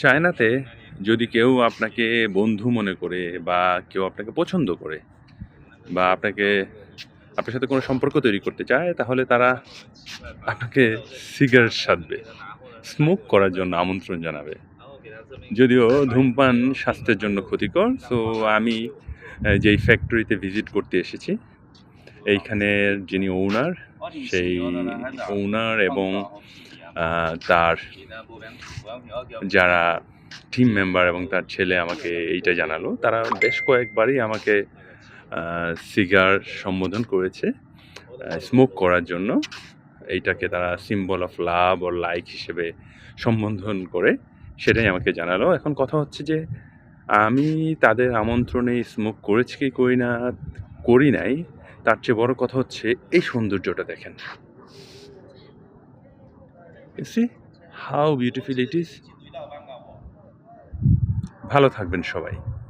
চায়নাতে যদি কেউ আপনাকে বন্ধু মনে করে বা কেউ আপনাকে পছন্দ করে বা আপনাকে, আপনার সাথে কোনো সম্পর্ক তৈরি করতে চায়, তাহলে তারা আপনাকে সিগারেট সাধবে স্মোক করার জন্য আমন্ত্রণ জানাবে। যদিও ধূমপান স্বাস্থ্যের জন্য ক্ষতিকর সো আমি যেই ফ্যাক্টরিতে ভিজিট করতে এসেছি, এইখানের যিনি ওনার সেই ওনার এবং তার যারা টিম মেম্বার এবং তার ছেলে আমাকে এইটা জানালো, তারা বেশ কয়েকবারই আমাকে সিগার সম্বোধন করেছে স্মোক করার জন্য। এইটাকে তারা সিম্বল অফ লাভ ও লাইক হিসেবে সম্বোধন করে সেটাই আমাকে জানালো। এখন কথা হচ্ছে যে, আমি তাদের আমন্ত্রণে স্মোক করেছি কি করি না, করি নাই। তার চেয়ে বড় কথা হচ্ছে এই সৌন্দর্যটা দেখেন। See how beautiful it is ভালো থাকবেন সবাই।